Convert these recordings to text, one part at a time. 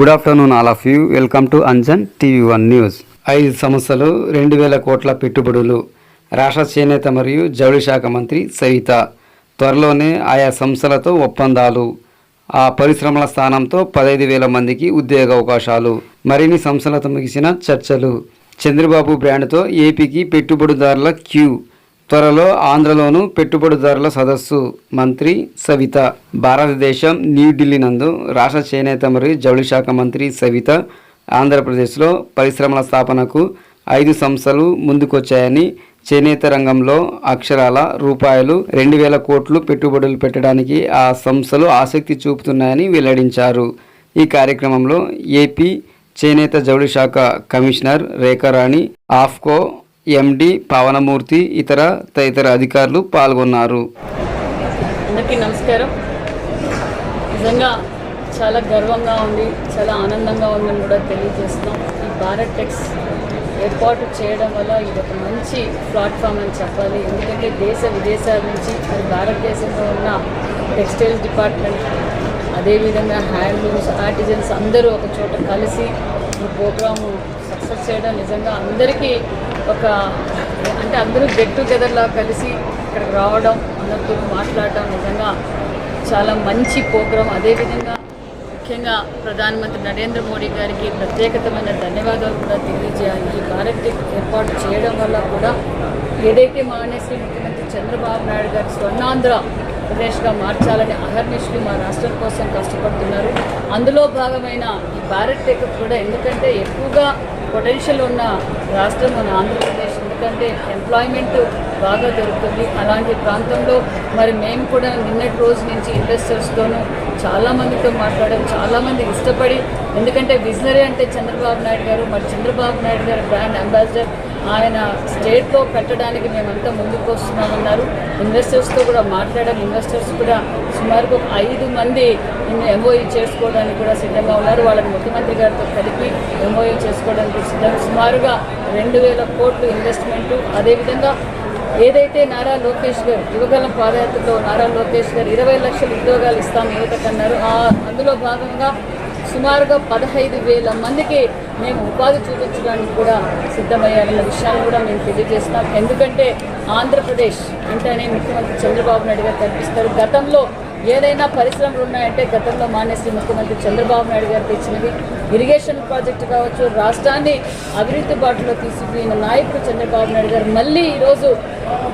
Good afternoon all of you welcome to Anjan TV one news ఐదు సంస్థలు రెండు వేల కోట్ల పెట్టుబడులు రాష్ట్ర చేనేత మరియు జౌళి శాఖ మంత్రి సవిత. త్వరలోనే ఆయా సంస్థలతో ఒప్పందాలు. ఆ పరిశ్రమల స్థానంతో పదహైదు వేల మందికి ఉద్యోగ అవకాశాలు. మరిన్ని సంస్థలతో ముగిసిన చర్చలు. చంద్రబాబు బ్రాండ్తో ఏపీకి పెట్టుబడిదారుల క్యూ. త్వరలో ఆంధ్రలోను పెట్టుబడిదారుల సదస్సు మంత్రి సవిత. భారతదేశం న్యూఢిల్లీ నందు రాష్ట్ర చేనేత మరియు జౌళి శాఖ మంత్రి సవిత ఆంధ్రప్రదేశ్లో పరిశ్రమల స్థాపనకు ఐదు సంస్థలు ముందుకొచ్చాయని చేనేత రంగంలో అక్షరాల రూపాయలు రెండు వేల కోట్లు పెట్టుబడులు పెట్టడానికి ఆ సంస్థలు ఆసక్తి చూపుతున్నాయని వెల్లడించారు. ఈ కార్యక్రమంలో ఏపీ చేనేత జౌళి శాఖ కమిషనర్ రేఖారాణి ఆఫ్కో ఎండి పవనమూర్తి ఇతర తదితర అధికారులు పాల్గొన్నారు. అందరికీ నమస్కారం. నిజంగా చాలా గర్వంగా ఉంది చాలా ఆనందంగా ఉందని కూడా తెలియజేస్తున్నాం. ఈ భారత్ టెక్స్ ఏర్పాటు చేయడం వల్ల ఇది ఒక మంచి ప్లాట్ఫామ్ అని చెప్పాలి. ఎందుకంటే దేశ విదేశాల నుంచి మరి భారతదేశంలో ఉన్న టెక్స్టైల్స్ డిపార్ట్మెంట్ అదేవిధంగా హ్యాండ్లూమ్స్ ఆర్టిజన్స్ అందరూ ఒక చోట కలిసి ఈ ప్రోగ్రాము సక్సెస్ చేయడం నిజంగా అందరికీ ఒక అంటే అందరూ గెట్ టుగెదర్లా కలిసి ఇక్కడికి రావడం అందరితో మాట్లాడడం నిజంగా చాలా మంచి ప్రోగ్రాం. అదేవిధంగా ముఖ్యంగా ప్రధానమంత్రి నరేంద్ర మోడీ గారికి ప్రత్యేకతమైన ధన్యవాదాలు కూడా తెలియజేయాలి. ఈ భారత్ టెక్ ఏర్పాటు చేయడం వల్ల కూడా ఏదైతే మానేసి ముఖ్యమంత్రి చంద్రబాబు నాయుడు గారి స్వర్ణాంధ్ర ప్రదేశ్గా మార్చాలని అహర్నిష్లు మా రాష్ట్రం కోసం కష్టపడుతున్నారు. అందులో భాగమైన ఈ భారత్ టెక్ కూడా ఎందుకంటే ఎక్కువగా పొటెన్షియల్ ఉన్న రాష్ట్రం మన ఆంధ్రప్రదేశ్. ఎందుకంటే ఎంప్లాయ్మెంట్ బాగా దొరుకుతుంది. అలాంటి ప్రాంతంలో మరి మేము కూడా నిన్నటి రోజు నుంచి ఇన్వెస్టర్స్తోనూ చాలామందితో మాట్లాడాం. చాలామంది ఇష్టపడి ఎందుకంటే విజనరీ అంటే చంద్రబాబు నాయుడు గారు మరి చంద్రబాబు నాయుడు గారు బ్రాండ్ అంబాసిడర్ ఆయన స్టేట్లో పెట్టడానికి మేమంతా ముందుకు వస్తున్నామన్నారు. ఇన్వెస్టర్స్తో కూడా మాట్లాడాలి ఇన్వెస్టర్స్ కూడా సుమారుగా ఒక ఐదు మంది ఎంఓఈ చేసుకోవడానికి కూడా సిద్ధంగా ఉన్నారు. వాళ్ళని ముఖ్యమంత్రి గారితో కలిపి ఎంఓఈ చేసుకోవడానికి సిద్ధంగా సుమారుగా రెండు వేల కోట్లు ఇన్వెస్ట్మెంటు. అదేవిధంగా ఏదైతే నారా లోకేష్ గారు యువగలం పాదయాత్రలో నారా లోకేష్ గారు ఇరవై లక్షల ఉద్యోగాలు ఇస్తాం యువతకన్నారు ఆ అందులో భాగంగా సుమారుగా పదహైదు వేల మందికి మేము ఉపాధి చూపించడానికి కూడా సిద్ధమయ్యారన్న విషయాన్ని కూడా మేము తెలియజేస్తున్నాం ఎందుకంటే ఆంధ్రప్రదేశ్ అంటేనే ముఖ్యమంత్రి చంద్రబాబు నాయుడు గారు కనిపిస్తారు. గతంలో ఏదైనా పరిశ్రమలు ఉన్నాయంటే గతంలో మానేసి ముఖ్యమంత్రి చంద్రబాబు నాయుడు గారు తెచ్చినవి. ఇరిగేషన్ ప్రాజెక్టు కావచ్చు రాష్ట్రాన్ని అభివృద్ధి బాటలో తీసుకుపోయిన నాయకుడు చంద్రబాబు నాయుడు గారు. మళ్ళీ ఈరోజు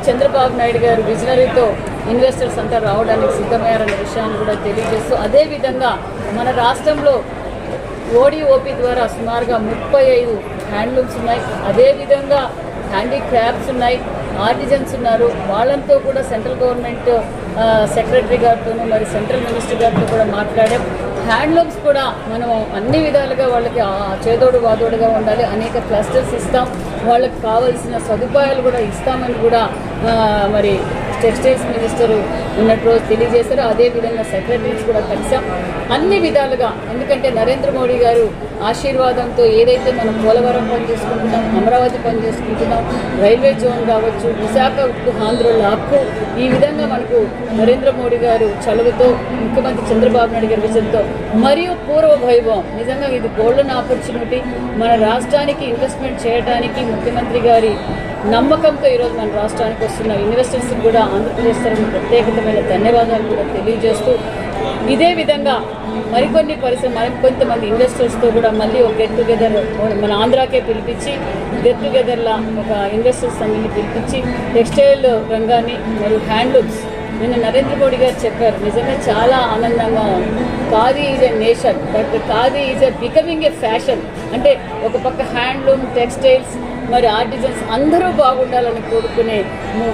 చంద్రబాబు నాయుడు గారు విజనరీతో ఇన్వెస్టర్స్ అంతా రావడానికి సిద్ధమయ్యారన్న విషయాన్ని కూడా తెలియజేస్తూ అదేవిధంగా మన రాష్ట్రంలో ఓడిఓపి ద్వారా సుమారుగా ముప్పై ఐదు హ్యాండ్లూమ్స్ ఉన్నాయి. అదేవిధంగా హ్యాండీక్రాఫ్ట్స్ ఉన్నాయి ఆర్టిజన్స్ ఉన్నారు. వాళ్ళంతో కూడా సెంట్రల్ గవర్నమెంట్ సెక్రటరీ గారితోనూ మరి సెంట్రల్ మినిస్టర్ గారితో కూడా మాట్లాడాం. హ్యాండ్లూమ్స్ కూడా మనం అన్ని విధాలుగా వాళ్ళకి చేదోడు వాదోడుగా ఉండాలి. అనేక క్లస్టర్స్ ఇస్తాం. వాళ్ళకి కావాల్సిన సదుపాయాలు కూడా ఇస్తామని కూడా మరి టెక్స్టైల్స్ మినిస్టర్ ఉన్నట్టు రోజు తెలియజేశారు. అదేవిధంగా సెక్రటరీస్ కూడా కలిసాం. అన్ని విధాలుగా ఎందుకంటే నరేంద్ర మోడీ గారు ఆశీర్వాదంతో ఏదైతే మనం పోలవరం పని చేసుకుంటున్నాం అమరావతి పని చేసుకుంటున్నాం రైల్వే జోన్ కావచ్చు విశాఖ ఉక్కు ఆంధ్ర లాక్కు ఈ విధంగా మనకు నరేంద్ర మోడీ గారు చలువతో ముఖ్యమంత్రి చంద్రబాబు నాయుడు గారి విజయంతో మరియు పూర్వ వైభవం. నిజంగా ఇది గోల్డెన్ ఆపర్చునిటీ మన రాష్ట్రానికి ఇన్వెస్ట్మెంట్ చేయడానికి ముఖ్యమంత్రి గారి నమ్మకంతో ఈరోజు మన రాష్ట్రానికి వస్తున్న ఇన్వెస్టర్స్ కూడా ఆంధ్రప్రదేశ్ తరఫున ప్రత్యేకమైన ధన్యవాదాలు కూడా తెలియజేస్తూ ఇదే విధంగా మరికొన్ని పరిశ్రమ మరికొంతమంది ఇన్వెస్టర్స్తో కూడా మళ్ళీ ఒక గెట్ టుగెదర్ మన ఆంధ్రాకే పిలిపించి గెట్ టుగెదర్లా ఒక ఇన్వెస్టర్స్ అందరినీ పిలిపించి టెక్స్టైల్ రంగాన్ని మరియు హ్యాండ్లూమ్స్ నిన్న నరేంద్ర మోడీ గారు చెప్పారు నిజంగా చాలా ఆనందంగా ఉంది. Khadi is a nation but khadi is a becoming a fashion అంటే ఒక పక్క హ్యాండ్లూమ్ టెక్స్టైల్స్ మరి ఆర్టిజన్స్ అందరూ బాగుండాలని కోరుకునే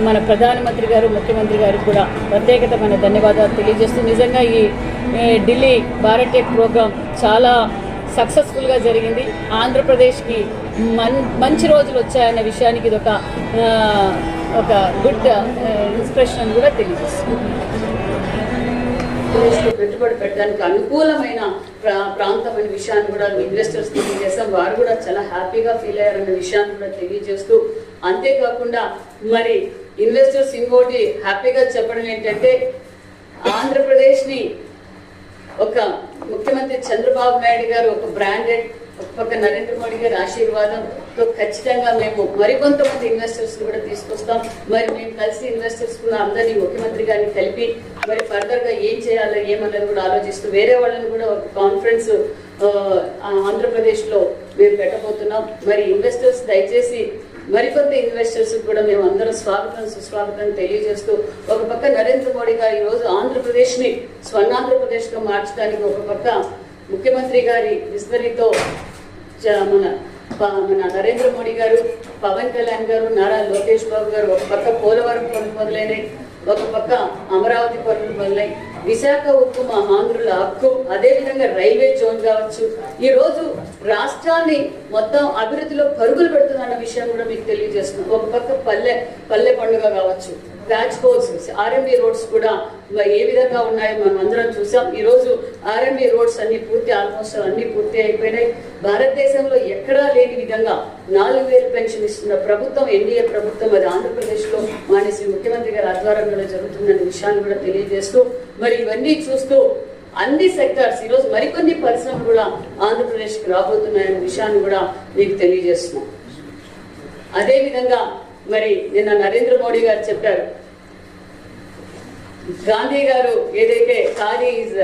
మన ప్రధానమంత్రి గారు ముఖ్యమంత్రి గారు కూడా ప్రత్యేకతమైన ధన్యవాదాలు తెలియజేస్తూ నిజంగా ఈ ఢిల్లీ భారత్ టెక్ ప్రోగ్రామ్ చాలా సక్సెస్ఫుల్గా జరిగింది. ఆంధ్రప్రదేశ్కి మన్ మంచి రోజులు వచ్చాయన్న విషయానికి ఇది ఒక ఒక గుడ్ ఇన్స్పిరేషన్ కూడా తెలియజేస్తుంది. ఆంధ్రప్రదేశ్లో పెట్టుబడి పెట్టడానికి అనుకూలమైన ప్రా- ప్రాంతం అనే విషయాన్ని కూడా ఇన్వెస్టర్స్ తెలియజేస్తాం. వారు కూడా చాలా హ్యాపీగా ఫీల్ అయ్యారన్న విషయాన్ని కూడా తెలియజేస్తూ అంతేకాకుండా మరి ఇన్వెస్టర్స్ ఇంకోటి హ్యాపీగా చెప్పడం ఏంటంటే ఆంధ్రప్రదేశ్ని ఒక ముఖ్యమంత్రి చంద్రబాబు నాయుడు గారు ఒక బ్రాండెడ్ పక్క నరేంద్ర మోడీ గారి ఆశీర్వాదంతో ఖచ్చితంగా మేము మరికొంతమంది ఇన్వెస్టర్స్ కూడా తీసుకొస్తాం. మరి మేము కలిసి ఇన్వెస్టర్స్ కూడా అందరినీ ముఖ్యమంత్రి గారిని కలిపి మరి ఫర్దర్గా ఏం చేయాలో ఏమన్నది కూడా ఆలోచిస్తూ వేరే వాళ్ళని కూడా ఒక కాన్ఫరెన్స్ ఆంధ్రప్రదేశ్లో మేము పెట్టబోతున్నాం. మరి ఇన్వెస్టర్స్ దయచేసి మరికొంత ఇన్వెస్టర్స్ కూడా మేము అందరం స్వాగతం సుస్వాగతం తెలియజేస్తూ ఒక పక్క నరేంద్ర మోడీ గారు ఈరోజు రోజు స్వర్ణాంధ్రప్రదేశ్గా మార్చడానికి ఒక పక్క ముఖ్యమంత్రి గారి విస్తరితో మన మన నరేంద్ర మోడీ గారు పవన్ కళ్యాణ్ గారు నారా లోకేష్ బాబు గారు ఒక పక్క పోలవరం పనులు మొదలైనవి ఒక పక్క అమరావతి పనులు మొదలై విశాఖ ఉక్కు మా ఆంధ్రుల హక్కు అదేవిధంగా రైల్వే జోన్ కావచ్చు. ఈరోజు రాష్ట్రాన్ని మొత్తం అభివృద్ధిలో పరుగులు పెడుతుందన్న విషయం కూడా మీకు తెలియజేస్తున్నాం. ఒక పక్క పల్లె పల్లె పండుగ కావచ్చు. ప్యాచ్ హోల్స్ ఆర్ఎంబీ రోడ్స్ కూడా ఏ విధంగా ఉన్నాయో మనం అందరం చూసాం. ఈరోజు రోజు ఆర్ఎంబీ రోడ్స్ అన్ని పూర్తి ఆల్మోస్ట్ అన్ని పూర్తి అయిపోయినాయి. భారతదేశంలో ఎక్కడా లేని విధంగా నాలుగు వేలు పెన్షన్ ఇస్తున్న ప్రభుత్వం ఎన్డీఏ ప్రభుత్వం అది ఆంధ్రప్రదేశ్లో మానేసి ముఖ్యమంత్రి గారి ఆధ్వర్యంలో జరుగుతుందనే విషయాన్ని కూడా తెలియజేస్తూ మరి ఇవన్నీ చూస్తూ అన్ని సెక్టార్స్ ఈరోజు మరికొన్ని పరిశ్రమలు కూడా ఆంధ్రప్రదేశ్కి రాబోతున్నాయనే విషయాన్ని కూడా మీకు తెలియజేస్తున్నాం. అదేవిధంగా మరి నిన్న నరేంద్ర మోడీ గారు చెప్పారు. గాంధీ గారు ఏదైతే khadi is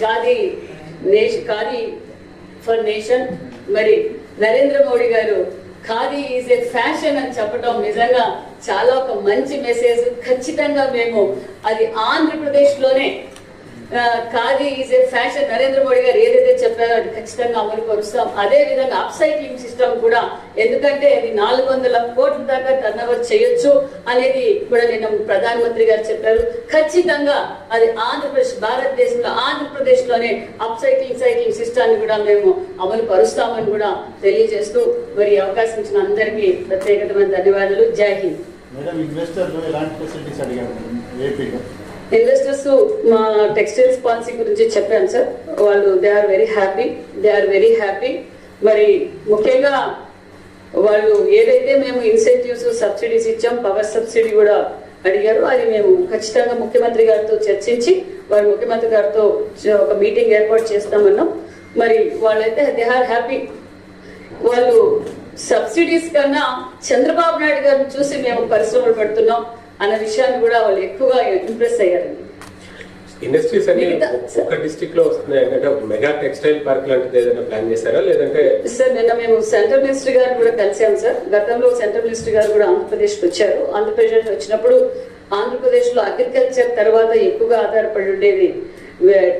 khadi నేష్ khadi for nation మరి నరేంద్ర మోడీ గారు ఖాదీ ఈజ్ ఏ ఫ్యాషన్ అని చెప్పడం నిజంగా చాలా ఒక మంచి మెసేజ్. ఖచ్చితంగా మేము అది ఆంధ్రప్రదేశ్లోనే khadi is a fashion Narendra Modi గారు ఏదైతే చెప్పారో అది ఖచ్చితంగా అమలు పరుస్తాం. అదే విధంగా సిస్టమ్ కూడా ఎందుకంటే అది నాలుగు వందల కోట్ల దాకా టర్న్ ఓవర్ చేయొచ్చు అనేది కూడా నిన్న ప్రధానమంత్రి గారు చెప్పారు. ఖచ్చితంగా అది ఆంధ్రప్రదేశ్ భారతదేశంలో ఆంధ్రప్రదేశ్లోనే అప్సైక్లింగ్ అప్ సైక్లింగ్ సైక్లింగ్ సిస్టాన్ని కూడా మేము అమలు పరుస్తామని కూడా తెలియజేస్తూ మరి అవకాశం ఇచ్చిన అందరికీ ప్రత్యేకమైన ధన్యవాదాలు. జై హింద్. మేడం ఇన్వెస్టర్లు ఎలాంటి ఫెసిలిటీస్ అడిగారు? ఏపీలో? ఇన్వెస్టర్స్ మా టెక్స్టైల్స్ పాలసీ గురించి చెప్పాను సార్. వాళ్ళు they are very happy they are very happy మరి ముఖ్యంగా వాళ్ళు ఏదైతే మేము ఇన్సెంటివ్స్ సబ్సిడీస్ ఇచ్చాం పవర్ సబ్సిడీ కూడా అడిగారు. అది మేము ఖచ్చితంగా ముఖ్యమంత్రి గారితో చర్చించి వారి ముఖ్యమంత్రి గారితో ఒక మీటింగ్ ఏర్పాటు చేస్తామన్నాం. మరి వాళ్ళైతే దే ఆర్ హ్యాపీ వాళ్ళు సబ్సిడీస్ కన్నా చంద్రబాబు నాయుడు గారిని చూసి మేము పరిశ్రమలు పెడుతున్నాం. అన్న విషయాన్ని కూడా వాళ్ళు ఎక్కువగా ఇంప్రెస్ అయ్యారండి ఇండస్ట్రీస్ అన్ని ఒక డిస్ట్రిక్ట్లో వస్తున్నాయి. అంటే మెగా టెక్స్టైల్ పార్క్ లాంటిది ఏదైనా ప్లాన్ చేశారా? లేదంటే సార్ నిన్న మేము సెంట్రల్ మినిస్టర్ గారు కూడా కలిసాం సార్. గతంలో సెంట్రల్ మినిస్టర్ గారు కూడా ఆంధ్రప్రదేశ్కి వచ్చారు. ఆంధ్రప్రదేశ్ వచ్చినప్పుడు ఆంధ్రప్రదేశ్లో అగ్రికల్చర్ తర్వాత ఎక్కువగా ఆధారపడి ఉండేది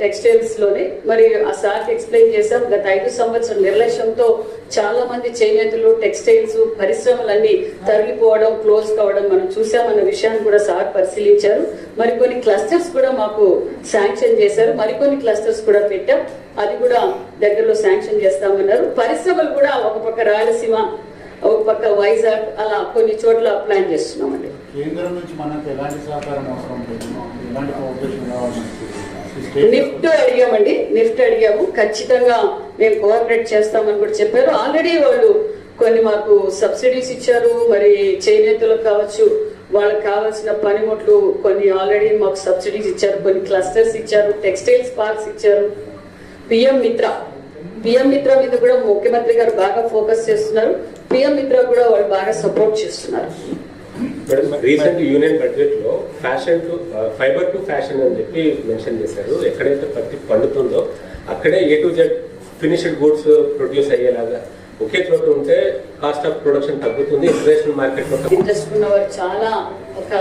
టెక్స్టైల్స్లోనే. మరి ఆ సార్కి ఎక్స్ప్లెయిన్ చేశాం గత ఐదు సంవత్సరం నిర్లక్ష్యంతో చాలా మంది చేనేతలు టెక్స్టైల్స్ పరిశ్రమలన్నీ తరలిపోవడం క్లోజ్ కావడం మనం చూసామన్న విషయాన్ని కూడా సార్ పరిశీలించారు. మరికొన్ని క్లస్టర్స్ కూడా మాకు శాంక్షన్ చేశారు. మరికొన్ని క్లస్టర్స్ కూడా పెట్టాం. అది కూడా దగ్గరలో శాంక్షన్ చేస్తామన్నారు. పరిశ్రమలు కూడా ఒక పక్క రాయలసీమ ఒక పక్క వైజాగ్ అలా కొన్ని చోట్ల ప్లాన్ చేస్తున్నామండి. కేంద్రం నుంచి మనకు ఎలాంటి సహకారం అవసరం ఎలాంటి నిఫ్ట్ అడిగామండి నిఫ్ట్ అడిగాము. ఖచ్చితంగా మేము కోఆపరేట్ చేస్తామని కూడా చెప్పారు. ఆల్రెడీ వాళ్ళు కొన్ని మాకు సబ్సిడీస్ ఇచ్చారు. మరి చేనేతలకు కావచ్చు వాళ్ళకి కావాల్సిన పనిముట్లు కొన్ని ఆల్రెడీ మాకు సబ్సిడీస్ ఇచ్చారు. కొన్ని క్లస్టర్స్ ఇచ్చారు టెక్స్టైల్స్ పార్క్స్ ఇచ్చారు. పిఎం మిత్ర పిఎం మిత్ర మీద కూడా ముఖ్యమంత్రి గారు బాగా ఫోకస్ చేస్తున్నారు. పిఎం మిత్ర కూడా వాళ్ళు బాగా సపోర్ట్ చేస్తున్నారు. మేడం రీసెంట్ యూనియన్ బడ్జెట్లో fashion to fiber to fashion అని చెప్పి మెన్షన్ చేశారు. ఎక్కడైతే పత్తి పండుతుందో అక్కడే A to Z finished goods produce అయ్యేలాగా. ఒకే చోట ఉంటే కాస్ట్ ఆఫ్ ప్రొడక్షన్ తగ్గుతుంది ఇంటర్నేషనల్ మార్కెట్లో ఇంట్రెస్ట్ ఉన్నవారు చాలా ఒక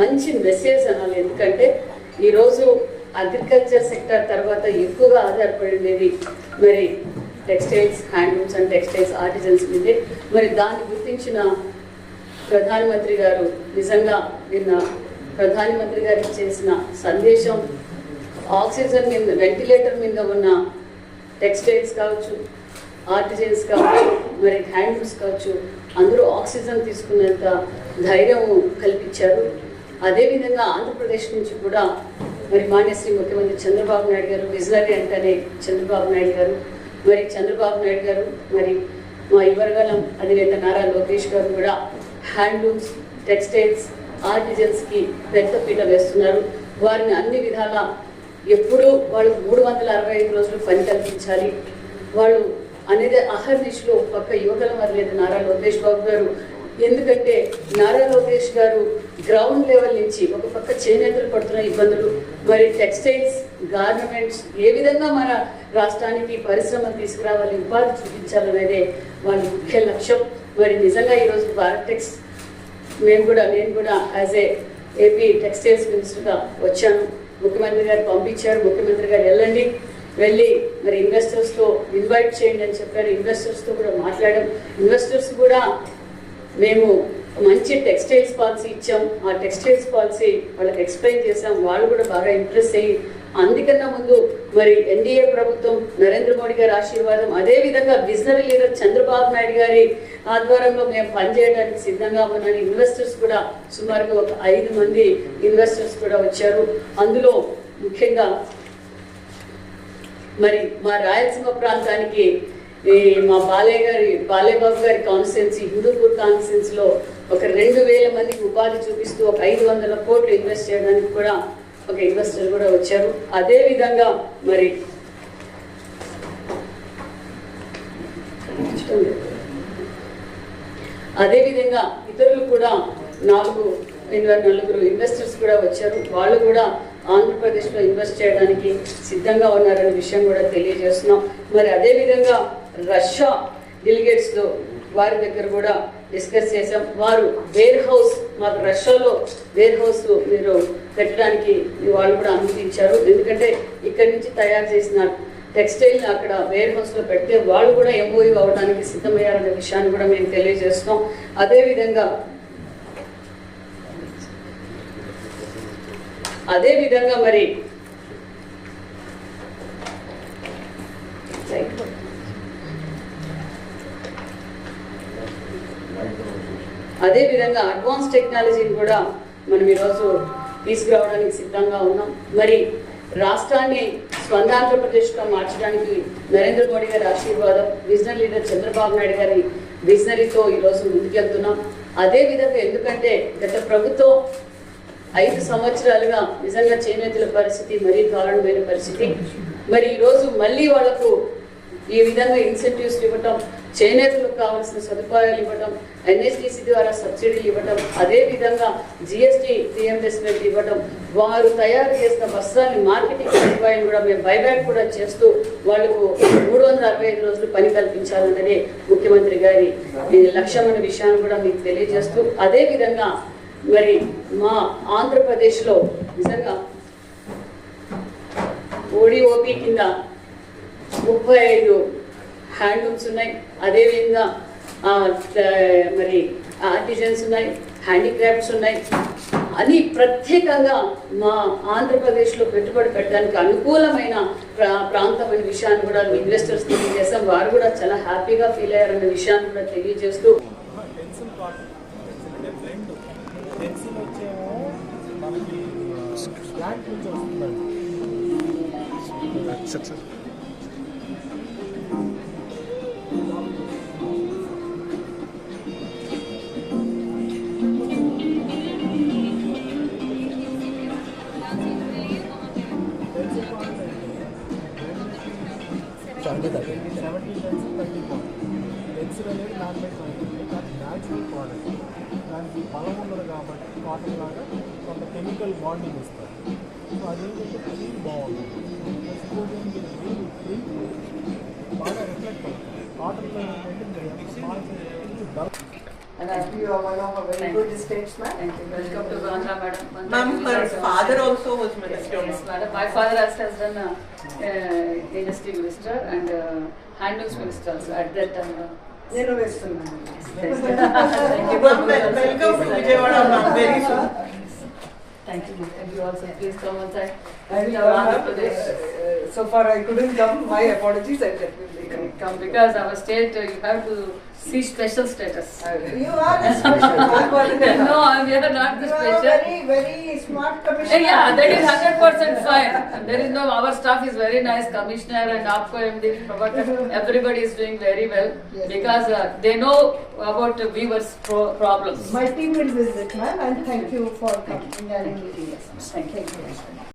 మంచి మెసేజ్ అనాలి. ఎందుకంటే ఈరోజు అగ్రికల్చర్ సెక్టర్ తర్వాత ఎక్కువగా ఆధారపడి ఉండేది మరి textiles handlooms and textiles artisans మీదే. మరి దాన్ని గుర్తించిన ప్రధానమంత్రి గారు నిజంగా నిన్న ప్రధానమంత్రి గారికి చేసిన సందేశం ఆక్సిజన్ మీద వెంటిలేటర్ మీద ఉన్న టెక్స్టైల్స్ కావచ్చు ఆర్టిజన్స్ కావచ్చు మరి హ్యాండ్లూమ్స్ కావచ్చు అందరూ ఆక్సిజన్ తీసుకున్నంత ధైర్యం కల్పించారు. అదేవిధంగా ఆంధ్రప్రదేశ్ నుంచి కూడా మరి మాన్యశ్రీ ముఖ్యమంత్రి చంద్రబాబు నాయుడు గారు విజనరీ అంటేనే చంద్రబాబు నాయుడు గారు మరి చంద్రబాబు నాయుడు గారు మరి మా యువరగలం అధినేత నారా లోకేష్ గారు కూడా హ్యాండ్లూమ్స్ టెక్స్టైల్స్ ఆర్టిజన్స్కి పెద్దపీట వేస్తున్నారు. వారిని అన్ని విధాలా ఎప్పుడూ వాళ్ళు మూడు వందల అరవై ఐదు రోజులు పని కల్పించాలి. వాళ్ళు అనేది అహర్నిశలో ఒక పక్క యువకుల మరలేదు నారా లోకేష్ బాబు గారు. ఎందుకంటే నారా లోకేష్ గారు గ్రౌండ్ లెవెల్ నుంచి ఒక పక్క చేనేతలు పడుతున్న ఇబ్బందులు మరి టెక్స్టైల్స్ గార్మెంట్స్ ఏ విధంగా మన రాష్ట్రానికి పరిశ్రమలు తీసుకురావాలి ఉపాధి చూపించాలనేదే వాళ్ళ ముఖ్య లక్ష్యం. మరి నిజంగా ఈరోజు భారత్ టెక్స్ మేము కూడా నేను కూడా యాజ్ ఏ ఏపీ టెక్స్టైల్స్ మినిస్టర్గా వచ్చాను. ముఖ్యమంత్రి గారు పంపించారు. ముఖ్యమంత్రి గారు వెళ్ళండి. వెళ్ళి మరి ఇన్వెస్టర్స్తో ఇన్వైట్ చేయండి అని చెప్పారు. ఇన్వెస్టర్స్తో కూడా మాట్లాడాం. ఇన్వెస్టర్స్ కూడా మేము మంచి టెక్స్టైల్స్ పాలసీ ఇచ్చాం. ఆ టెక్స్టైల్స్ పాలసీ వాళ్ళకి ఎక్స్ప్లెయిన్ చేసాం వాళ్ళు కూడా బాగా ఇంప్రెస్ అయ్యి అందుకన్నా ముందు మరి ఎన్డీఏ ప్రభుత్వం నరేంద్ర మోడీ గారి ఆశీర్వాదం అదే విధంగా విజనరీ లీడర్ చంద్రబాబు నాయుడు గారి ఆధ్వర్యంలో మేము పనిచేయడానికి సిద్ధంగా ఉన్నాను ఇన్వెస్టర్స్ కూడా సుమారుగా ఒక ఐదు మంది ఇన్వెస్టర్స్ కూడా వచ్చారు. అందులో ముఖ్యంగా మరి మా రాయలసీమ ప్రాంతానికి ఈ మా బాలయ్య గారి బాలయ్యబాబు గారి కాన్స్టిట్యున్సీ హిందూపూర్ కాన్స్టిట్యున్సీలో ఒక రెండు వేల మందికి ఉపాధి చూపిస్తూ ఒక ఐదు వందల కోట్లు ఇన్వెస్ట్ చేయడానికి కూడా ఒక ఇన్వెస్టర్ కూడా వచ్చారు. అదే విధంగా మరి అదేవిధంగా ఇతరులు కూడా నాలుగు నలుగురు ఇన్వెస్టర్స్ కూడా వచ్చారు. వాళ్ళు కూడా ఆంధ్రప్రదేశ్లో ఇన్వెస్ట్ చేయడానికి సిద్ధంగా ఉన్నారనే విషయం కూడా తెలియజేస్తున్నాం. మరి అదేవిధంగా రష్యా డెలిగేట్స్లో వారి దగ్గర కూడా డిస్కస్ చేసాం వారు వేర్ హౌస్ మాకు రష్యాలో వేర్ హౌస్ మీరు పెట్టడానికి వాళ్ళు కూడా అనుమతించారు ఎందుకంటే ఇక్కడి నుంచి తయారు చేసిన టెక్స్టైల్ అక్కడ వేర్ హౌస్లో పెడితే వాళ్ళు కూడా ఎంఓయూ అవడానికి సిద్ధమయ్యారనే విషయాన్ని కూడా మేము తెలియజేస్తాం అదేవిధంగా అదేవిధంగా మరి విధంగా మరి అదే విధంగా అడ్వాన్స్ టెక్నాలజీని కూడా మనం ఈరోజు తీసుకురావడానికి సిద్ధంగా ఉన్నాం. మరి రాష్ట్రాన్ని స్వందాంధ్రప్రదేశ్గా మార్చడానికి నరేంద్ర మోడీ గారి ఆశీర్వాదం రీజనల్ లీడర్ చంద్రబాబు నాయుడు గారి విజనరీతో ఈరోజు ముందుకెళ్తున్నాం. అదేవిధంగా ఎందుకంటే గత ప్రభుత్వం ఐదు సంవత్సరాలుగా నిజంగా చేనేతల పరిస్థితి మరీ దారుణమైన పరిస్థితి. మరి ఈరోజు మళ్ళీ వాళ్ళకు ఈ విధంగా ఇన్సెంటివ్స్ ఇవ్వటం చేనేతలకు కావాల్సిన సదుపాయాలు ఇవ్వటం ఎన్ఎస్డిసి ద్వారా సబ్సిడీలు ఇవ్వటం అదే విధంగా జిఎస్టీ రీఎంబర్స్మెంట్ ఇవ్వటం వారు తయారు చేసిన వస్త్రాన్ని మార్కెటింగ్ సదుపాయం కూడా మేము బైబ్యాక్ కూడా చేస్తూ వాళ్ళకు మూడు వందల అరవై ఐదు రోజులు పని కల్పించాలన్నదే ముఖ్యమంత్రి గారి ఈ లక్ష్యం అనే విషయాన్ని కూడా మీకు తెలియజేస్తూ అదే విధంగా మరి మా ఆంధ్రప్రదేశ్లో నిజంగా ఓడిఓపి కింద ముప్పై ఐదు హ్యాండ్లూమ్స్ ఉన్నాయి. అదేవిధంగా మరి ఆర్టిజన్స్ ఉన్నాయి హ్యాండిక్రాఫ్ట్స్ ఉన్నాయి. అని ప్రత్యేకంగా మా ఆంధ్రప్రదేశ్లో పెట్టుబడి పెట్టడానికి అనుకూలమైన ప్రా ప్రాంతం అనే విషయాన్ని కూడా ఇన్వెస్టర్స్ తెలియజేస్తాం. వారు కూడా చాలా హ్యాపీగా ఫీల్ అయ్యారన్న విషయాన్ని కూడా తెలియజేస్తూ. మనకి మీరు ఎంత బాగా చేస్తే dull You are one of a very good statesman. Thank you. Welcome to Bandra, madam. Ma'am, her father also was minister. Yes, madam. My father has has done uh, uh, industry minister and uh, handlooms minister also at that time. uh, నేను వేస్తున్నాను Thank you. Ma'am, wel- welcome to Vijayawada, ma'am, very soon. Thank you. Thank you also. Please come inside. And We uh, have Andhra ma'am, Pradesh. uh, so far I couldn't come, my apologies, I definitely come. Come because our state uh, you have to see special status. You are a special, ma'am. no, we are not the You are a special. very, very smart commissioner. Yeah, that is hundred percent fine. There is no, our staff is very nice, commissioner and APCO MD, Prabhakar, everybody is doing very well Yes. because uh, they know about uh, weavers' pro- problems. My team will visit, ma'am, and thank you for coming and meeting us. Thank you.